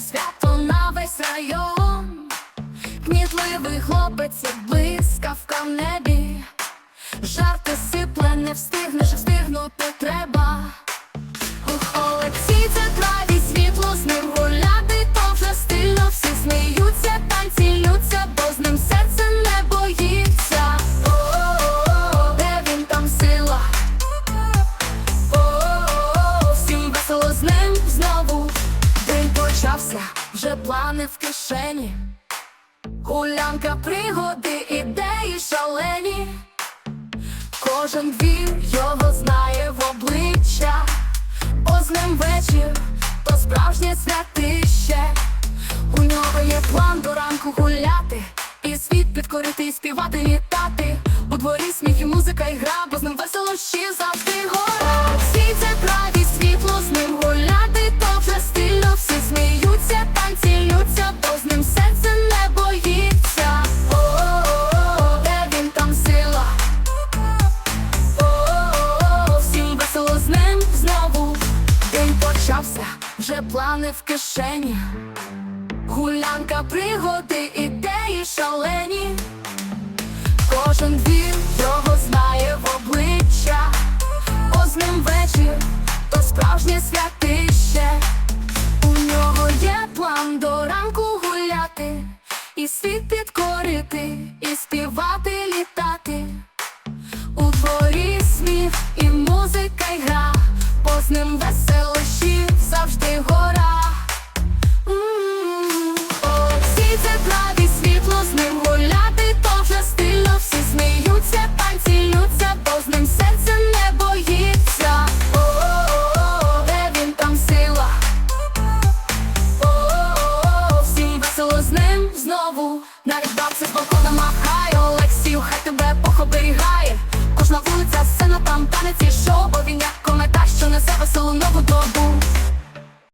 свято на весь район, кмітливий хлопець, як блискавка в небі, жарти сипле, не встигнеш, встигнути треба. Почався, вже плани в кишені. Гулянка, пригоди, ідеї шалені. Кожен двір його знає в обличчя, бо з ним вечір, то справжнє святище. У нього є план до ранку гуляти, і світ підкорити, і співати, літати. У дворі сміх і почався, вже плани в кишені. Гулянка, пригоди, ідеї шалені. Кожен двір його знає в обличчя. Бо з ним вечір, то справжнє святище. У нього є план до ранку гуляти, і світ підкорити, Навіть бабці з балкона махає, Олексію, хай тебе похоберігає. Кожна вулиця, сцена, там танець і шоу, бо він